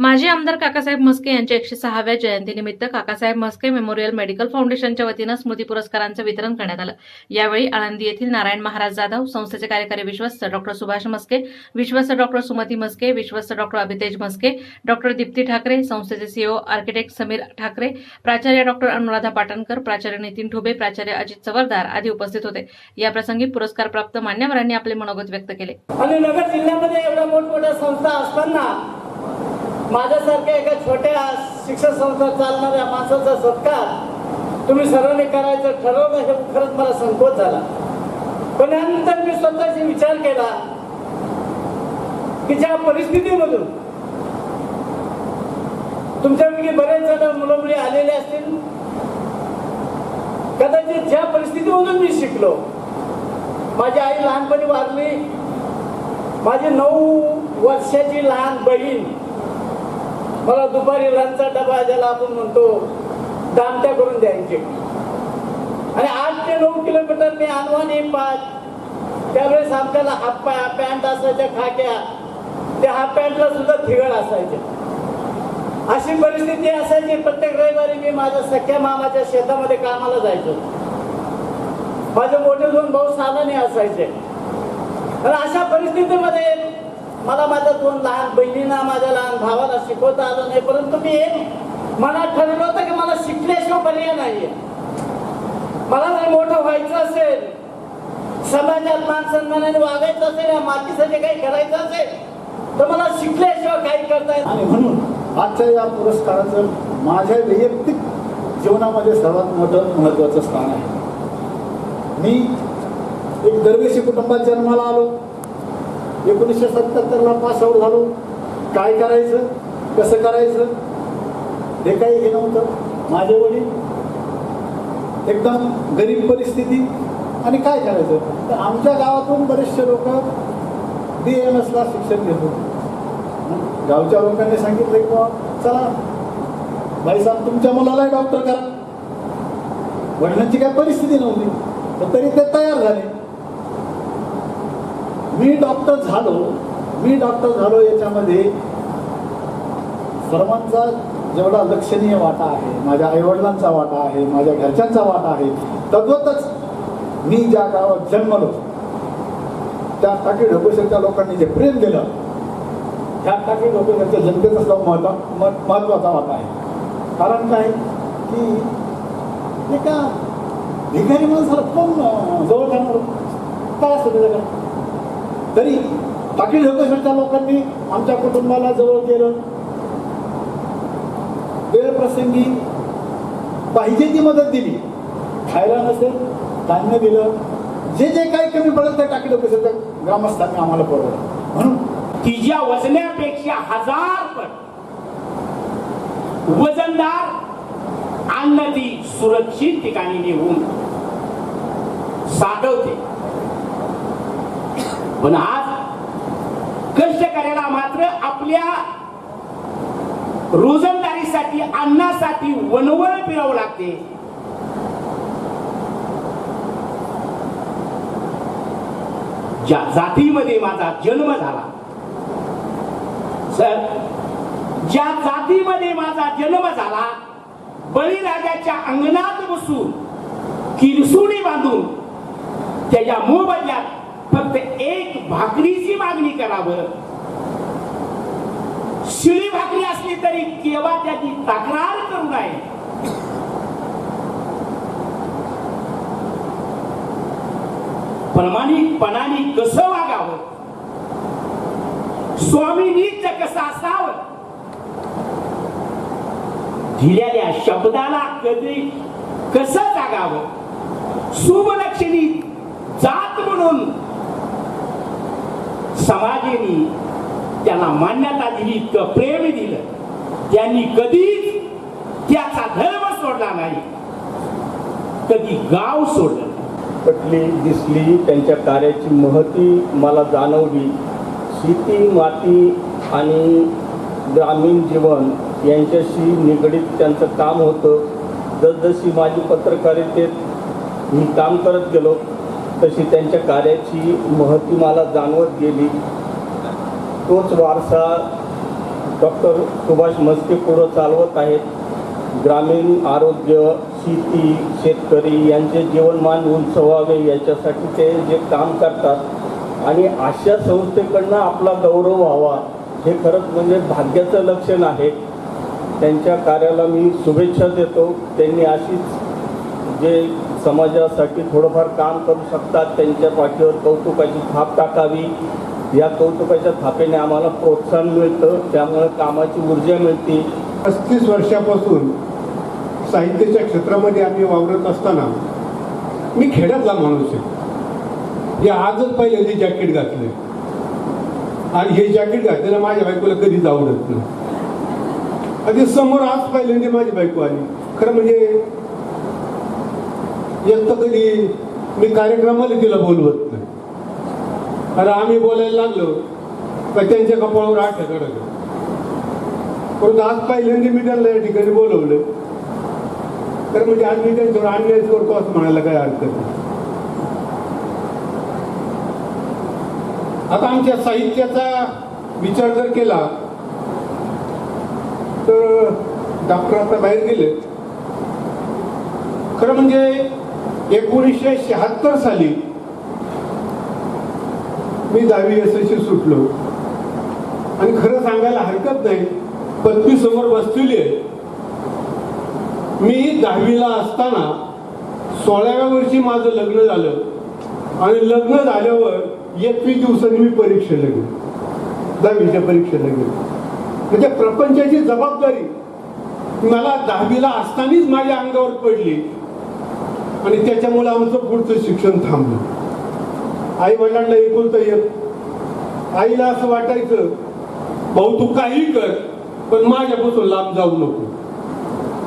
माजी आमदार काकासाहेब म्हस्के यांच्या एकशे सहाव्या जयंतीनिमित्त काकासाहेब म्हस्के मेमोरियल मेडिकल फाउंडेशनच्या वतीनं स्मृती पुरस्कारांचं वितरण करण्यात आलं. यावेळी आळंदी येथील नारायण महाराज जाधव संस्थेचे कार्यकारी विश्वस्त डॉक्टर सुभाष म्हस्के विश्वस्त डॉक्टर सुमती म्हस्के विश्वस्त डॉक्टर अभितेज म्हस्के डॉक्टर दीप्ती ठाकरे संस्थेचे सीओ आर्किटेक्ट समीर ठाकरे प्राचार्य डॉक्टर अनुराधा पाटणकर प्राचार्य नितीन ठोबे प्राचार्य अजित चवरदार आदी उपस्थित होते. याप्रसंगी पुरस्कारप्राप्त मान्यवरांनी आपले मनोगत व्यक्त केले. आणि नगर जिल्ह्यामध्ये एवढ्या मोठमोठ्या संस्था असताना माझ्यासारख्या एका छोट्या शिक्षण संस्था चालणाऱ्या माणसाचा सत्कार तुम्ही सर्वांनी करायचं ठरवलं हे खरंच मला संकोच झाला. पण यानंतर मी स्वतःशी विचार केला की ज्या परिस्थितीमधून तुमच्यापैकी बरेच जण मुलं मुली आलेले असतील कदाचित ज्या परिस्थितीमधून मी शिकलो माझी आई लहानपणी वारली माझी नऊ वर्षाची लहान बहीण मला दुपारी रनचा डबा ज्याला आपण म्हणतो दामट्या करून द्यायचे. आणि आठ ते नऊ किलोमीटर मी आणवानी पाच त्यावेळेस आमच्याला हाफ पॅ पॅन्ट असायच्या खाक्या त्या हाफ पॅन्टला सुद्धा थिगड असायचे. अशी परिस्थिती असायची प्रत्येक रविवारी मी माझ्या सख्या मामाच्या शेतामध्ये कामाला जायचो. माझे मोठे दोन भाऊ सालाने असायचे. आणि अशा परिस्थितीमध्ये मला माझ्या दोन लहान बहिणींना माझ्या लहान भावाला शिकवता आलं नाही परंतु मी एक मनात ठरवलं होतं की मला शिकल्याशिवाय पर्याय नाहीये. मला जर मोठं व्हायचं असेल समाजात मान सन्मानाने वागायचं असेल या मातीसाठी काही करायचं असेल तर मला शिकल्याशिवाय काही करता येत आणि म्हणून आजच्या या पुरस्काराचं माझ्या वैयक्तिक जीवनामध्ये सर्वात मोठं महत्त्वाचं स्थान आहे. मी एक दरवेशी कुटुंबात जन्माला आलो. एकोणीसशे सत्याहत्तरला पास आऊट झालो. काय करायचं? कसं करायचं? हे काही हे नव्हतं. माझे वडील एकदम गरीब परिस्थिती. आणि काय करायचं? तर आमच्या गावातून बरेचसे लोक बी एम एसला शिक्षण घेत. होते गावच्या लोकांनी सांगितलं की बुवा चला. भाईसाहेब तुमच्या मुलाला डॉक्टर करा. वडिलांची काय परिस्थिती नव्हती. पण तरी ते तयार झाले. मी डॉक्टर झालो. मी डॉक्टर झालो याच्यामध्ये सर्वांचा जेवढा लक्षणीय वाटा आहे माझ्या आईवडिलांचा वाटा आहे माझ्या घरच्यांचा वाटा आहे तद्वतच मी ज्या गावात जन्मलो त्या टाकी ढोकेश्वरच्या लोकांनी जे प्रेम दिलं ह्या टाकी ढोकेश्वरच्या जनतेचा सुद्धा महत्वा महत्त्वाचा वाटा आहे. कारण काय? की एका भिकारी माणसाला कोण जवळ जाणार? काय असतं त्याच्याकडे? तरी टाकी ढकोशीच्या लोकांनी आमच्या कुटुंबाला जवळ केलं. वेळ प्रसंगी पाहिजे ती मदत दिली. खायला नसेल धान्य दिलं. जे जे काही कमी पडत ते टाकी लोकेशनच्या ग्रामस्थांनी आम्हाला परवडलं म्हणून तिच्या वजनापेक्षा हजार पट वजनदार अन्न ती सुरक्षित ठिकाणी नेऊन साठवते. पण आज कष्ट करायला मात्र आपल्या रोजंदारीसाठी अन्नासाठी वनवळ फिरावं लागते. ज्या जातीमध्ये माझा जन्म झाला सर ज्या जातीमध्ये माझा जन्म झाला बळीराजाच्या अंगणात बसून किरसुणी बांधून त्याच्या मोबदल्यात फक्त एक भाकरीची मागणी करावं शिळी भाकरी असली तरी केव्हा त्याची तक्रार करू नये. प्रमाणिकपणाने कसं वागावं? स्वामीनीच कसं असावं? दिलेल्या शब्दाला कधी कसं जागावं? शुभलक्षणी जात म्हणून समाजाने त्याला मान्यता दिली इतकं प्रेम दिलं. त्यांनी कधीच त्याचा धर्म सोडला नाही. कधी गाव सोडलं पटली दिसली त्यांच्या कार्याची महती मला जाणवली. शेती माती आणि ग्रामीण जीवन यांच्याशी निगडीत त्यांचं काम होतं. जसजशी माझी पत्रकारितेत मी काम करत गेलो तशी त्यांच्या कार्याची महती मला जाणवत गेली. तोच वारसा डॉक्टर सुभाष मस्के पुढं चालवत आहेत. ग्रामीण आरोग्य शेती शेतकरी यांचे जीवनमान उंचवावे याच्यासाठी ते जे काम करतात. आणि अशा संस्थेकडनं आपला गौरव व्हावा हे खरंच म्हणजे भाग्याचं लक्षण आहे. त्यांच्या कार्याला मी शुभेच्छा देतो. त्यांनी अशीच जे समाजासाठी थोडंफार काम करू शकतात त्यांच्या पाठीवर कौतुकाची थाप टाकावी. या कौतुकाच्या थापेने आम्हाला प्रोत्साहन मिळतं त्यामुळे कामाची ऊर्जा मिळते. पस्तीस वर्षापासून साहित्याच्या क्षेत्रामध्ये आम्ही वावरत असताना मी खेड्यातला माणूस आहे. जे आजच पहिल्यांदा जॅकेट घातले. आणि हे जॅकेट घातलेलं माझ्या बायकोला कधीच आवडत नाही. आणि समोर आज पहिल्यांदा म्हणजे माझी बायको आली. खरं म्हणजे एक तर कधी मी कार्यक्रमाला तिला बोलवत नाही. अरे आम्ही बोलायला लागलो का त्यांच्या कपाळावर आठ कडक परंतु आज पहिल्यांदा मी त्यांना या ठिकाणी बोलवलं. तर म्हणजे आज मी त्यांच्यावर अन्यायच करतो असं म्हणायला काय अर्थ नाही. आता आमच्या साहित्याचा विचार जर केला तर डॉक्टर आता बाहेर गेले. खरं म्हणजे एकोणीसशे शहात्तर साली मी दहावी यशस्वी सुटलो. आणि खरं सांगायला हरकत नाही पत्नी समोर बसलेली आहे. मी दहावीला असताना सोळाव्या वर्षी माझं लग्न झालं. आणि लग्न झाल्यावर एकवीस दिवसांनी मी परीक्षेला गेलो. दहावीच्या परीक्षेला गेलो. म्हणजे प्रपंचाची जबाबदारी मला दहावीला असतानाच माझ्या अंगावर पडली. आणि त्याच्यामुळे आमचं पुढचं शिक्षण थांबलं. आई वडिलांना एकुलता येत आईला असं वाटायचं भाऊ तू काही कर पण माझ्यापासून लांब जाऊ नको.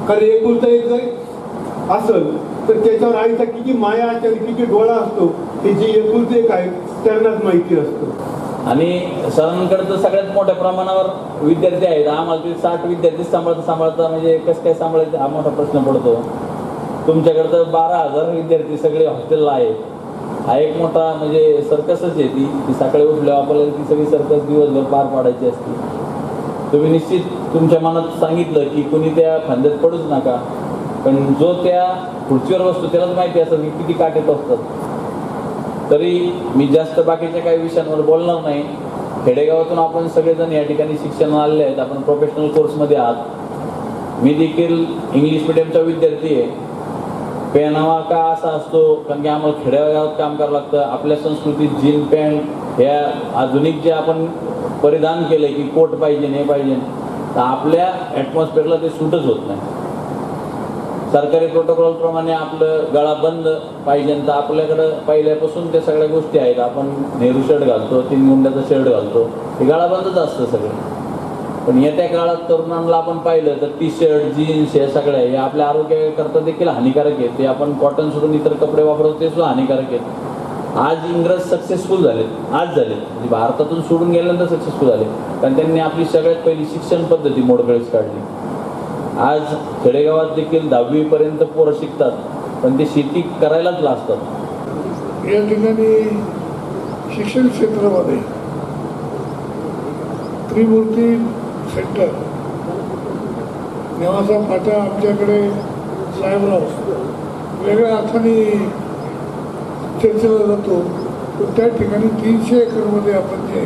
कारण एकुलता एक जर असल तर त्याच्यावर आईचा किती माया आणि किती डोळा असतो हे जे एकुलते एक आहे त्यांनाच माहिती असतं. आणि सरांकडे तर सगळ्यात मोठ्या प्रमाणावर विद्यार्थी आहेत. आम्हाला ते साठ विद्यार्थी सांभाळता सांभाळता म्हणजे कसं काय सांभाळायचं? हा मोठा प्रश्न पडतो. तुमच्याकडे तर बारा हजार विद्यार्थी सगळे हॉस्टेलला आहेत. हा एक मोठा म्हणजे सर्कसच आहे ती. ती सकाळी उठल्यावर आपल्याला ती सगळी सर्कस दिवसभर पार पाडायची असते. तुम्ही निश्चित तुमच्या मनात सांगितलं की कुणी त्या फांद्यात पडूच नका. पण जो त्या खुर्चीवर बसतो त्यालाच माहिती असतं की किती काटेत असतात. तरी मी जास्त बाकीच्या काही विषयांवर बोलणार नाही. खेडेगावातून आपण सगळेजण या ठिकाणी शिक्षण आलेले आहेत. आपण प्रोफेशनल कोर्समध्ये आहात. मी देखील इंग्लिश मिडियमचा विद्यार्थी आहे. पेहनावा का असा असतो? कारण की आम्हाला खेड्यागावात काम करावं लागतं. आपल्या संस्कृतीत जीन पॅन्ट ह्या आधुनिक जे आपण परिधान केलंय की कोट पाहिजे हे पाहिजे तर आपल्या ॲटमॉस्फिअरला ते सूटच होत नाही. सरकारी प्रोटोकॉल प्रमाणे आपलं गळा बंद पाहिजे तर आपल्याकडं पहिल्यापासून त्या सगळ्या गोष्टी आहेत. आपण नेहरू शर्ट घालतो तीन गुंड्याचा शर्ट घालतो. हे गळा बंदच असतं सगळं. पण येत्या काळात तरुणांना आपण पाहिलं तर टी शर्ट जीन्स हे सगळ्या हे आपल्या आरोग्याकरता देखील हानिकारक आहेत. ते आपण कॉटन सोडून इतर कपडे वापरतो ते सुद्धा हानिकारक आहेत. आज इंग्रज सक्सेसफुल झालेत. आज झाले म्हणजे भारतातून सोडून गेल्यानंतर सक्सेसफुल झाले कारण त्यांनी आपली सगळ्यात पहिली शिक्षण पद्धती मोडकळीस काढली. आज खेडेगावात देखील दहावीपर्यंत पोरं शिकतात पण ते शेती करायलाच लाजतात. या ठिकाणी शिक्षण क्षेत्रामध्ये त्रिमूर्ती सेंटर. नेवासा फाटा आमच्याकडे साहेबराव वेगळ्या अर्थाने चर्चेला जातो. पण त्या ठिकाणी तीनशे एकरमध्ये आपण जे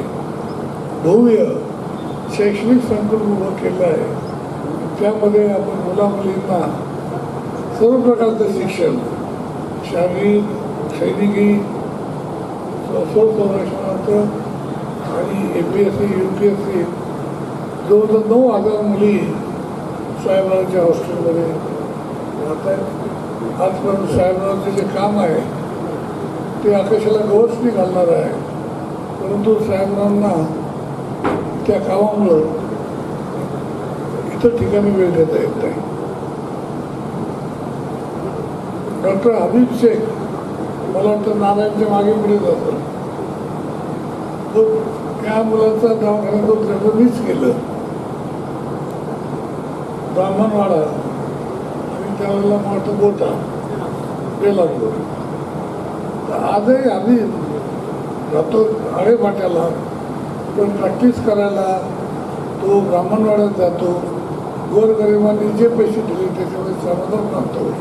भव्य शैक्षणिक संकुल उभं केलं आहे त्यामध्ये आपण मुलामुलींना सर्व प्रकारचं शिक्षण शारीरिक सैनिकी स्वसंरक्षणाचं आणि M P S C U P S C जवळजवळ नऊ हजार मुली साहेबरावच्या हॉस्टेलमध्ये राहत आहेत आजपर्यंत साहेबरावचं जे काम आहे ते आकाशाला गवसणी घालणार आहे. परंतु साहेबरावांना त्या कामामुळं इतर ठिकाणी वेळ देता येत नाही. डॉक्टर हबीब शेख मला वाटतं नारायणच्या मागे पुढे जातो तो त्या मुलाचा दवाखाना तो त्याचं केलं. ब्राह्मणवाडा आणि त्यावेळेला म्हणतो वाटतं गोटा बेलापूर. तर आजही आम्ही जातो आळेपाट्याला पण प्रॅक्टिस करायला तो ब्राह्मणवाड्यात जातो. गोरगरिबांनी जे पैसे दिले त्याच्यामुळे समाधान प्राप्त होईल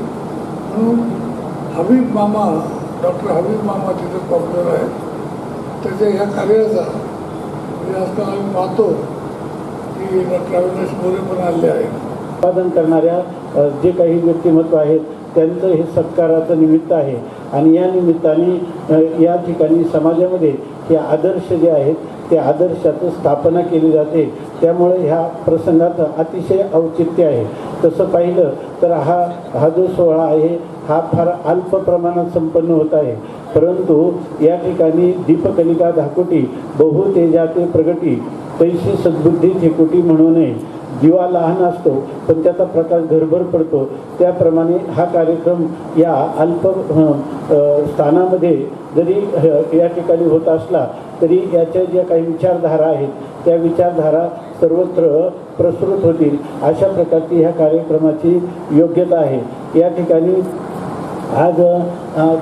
म्हणून हबीब मामा डॉक्टर हबीब मामा तिथे पॉप्युलर आहेत. त्याच्या ह्या कार्याचा म्हणजे आजकाल आम्ही पाहतो की डॉक्टर अविनाश मोरे पण आले आहेत. उत्पादन करणाऱ्या जे काही व्यक्तिमत्व आहेत त्यांचं हे सत्काराचं निमित्त आहे. आणि या निमित्ताने या ठिकाणी समाजामध्ये हे आदर्श जे आहेत ते आदर्शाचं स्थापना केली जाते. त्यामुळे ह्या प्रसंगाचं अतिशय औचित्य आहे. तसं पाहिलं तर हा हा जो सोहळा आहे हा फार अल्प प्रमाणात संपन्न होत आहे. परंतु या ठिकाणी दीपकलिका धाकोटी बहुतेजाते प्रगटी तैशी सद्बुद्धी ठेकोटी म्हणू नये. दिवा लहान असतो पण त्याचा प्रकाश घरभर पडतो. त्याप्रमाणे हा कार्यक्रम या अल्प स्थानामध्ये जरी या ठिकाणी होत असला तरी याच्या ज्या काही विचारधारा आहेत त्या विचारधारा सर्वत्र प्रसृत होतील. अशा प्रकारची ह्या कार्यक्रमाची योग्यता आहे. या ठिकाणी आज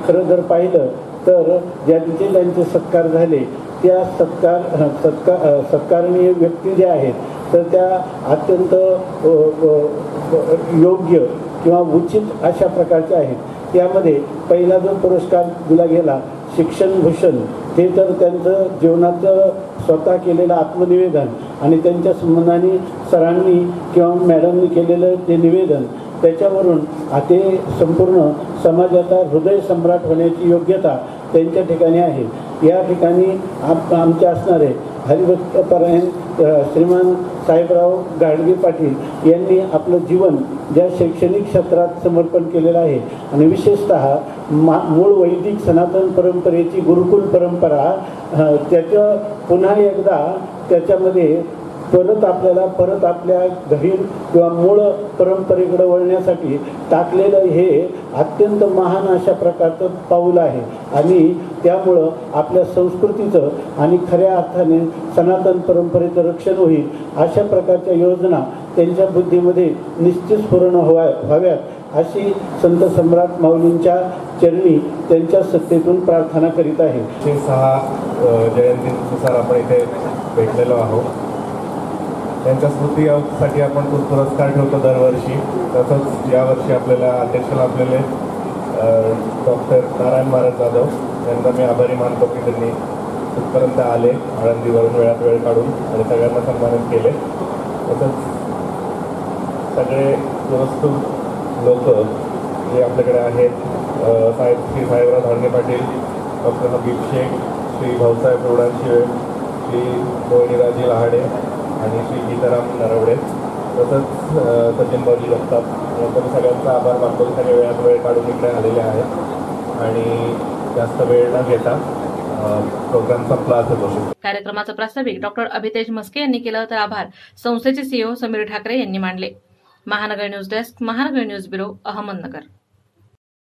खरं जर पाहिलं तर ज्या तिथे त्यांचे सत्कार झाले त्या सत्कार सत्कार सत्कारणीय व्यक्ती ज्या आहेत तर त्या अत्यंत योग्य किंवा उचित अशा प्रकारच्या आहेत. त्यामध्ये पहिला जो पुरस्कार दिला गेला शिक्षणभूषण हे तर त्यांचं जीवनाचं स्वतः केलेलं आत्मनिवेदन आणि त्यांच्या संबंधाने सरांनी किंवा मॅडमनी केलेलं ते निवेदन त्याच्यावरून ते संपूर्ण समाजाचा हृदय सम्राट होण्याची योग्यता त्यांच्या ठिकाणी आहे. या ठिकाणी आप आमचे असणारे हरिभक्तपरायण श्रीमान साहेबराव गाडगे पाटील यांनी आपलं जीवन ज्या शैक्षणिक क्षेत्रात समर्पण केलेलं आहे. आणि विशेषतः मा मूळ वैदिक सनातन परंपरेची गुरुकुल परंपरा त्याचं पुन्हा एकदा त्याच्यामध्ये परत आपल्याला परत आपल्या घरी किंवा मूळ परंपरेकडे वळण्यासाठी टाकलेलं हे अत्यंत महान अशा प्रकारचं पाऊल आहे. आणि त्यामुळं आपल्या संस्कृतीचं आणि खऱ्या अर्थाने सनातन परंपरेचं रक्षण होईल अशा प्रकारच्या योजना त्यांच्या बुद्धीमध्ये निश्चित स्फुरण व्हाय व्हाव्यात अशी संत सम्राट माऊलींच्या चरणी त्यांच्या सत्तेतून प्रार्थना करीत आहे. सहा जयंतीनुसार आपण इथे भेटलेलो आहोत. त्यांच्या स्मृतीसाठी आपण तो पुरस्कार ठेवतो दरवर्षी. तसंच यावर्षी आपल्याला अध्यक्ष लाभलेले डॉक्टर नारायण महाराज जाधव. यांना मी आभारी मानतो की त्यांनी तिथपर्यंत आले आळंदीवरून वेळात वेळ काढून आणि सगळ्यांना सन्मानित केले. तसंच सगळे पुरस्कृत लोक जे आपल्याकडे आहेत साहेब श्री साहेबराव धाडगे पाटील डॉक्टर हबीब शेख श्री भाऊसाहेब रोडांशिवे श्री मोहिनीराजी लहाडे आणि श्री गीताराम नरवडे तसंच सचिन बाबी जगताप यांचा मी सगळ्यांचा आभार मानतो सगळ्या वेळात वेळ काढून इकडे आलेले आहेत. आणि जास्त वेळ न घेता प्रोग्राम संपला असं बसू कार्यक्रमाचं प्रास्ताविक डॉक्टर अभितेज मस्के यांनी केलं तर आभार. संस्थेचे सीईओ समीर ठाकरे यांनी मांडले. Mahanagar news desk Mahanagar news bureau Ahmednagar.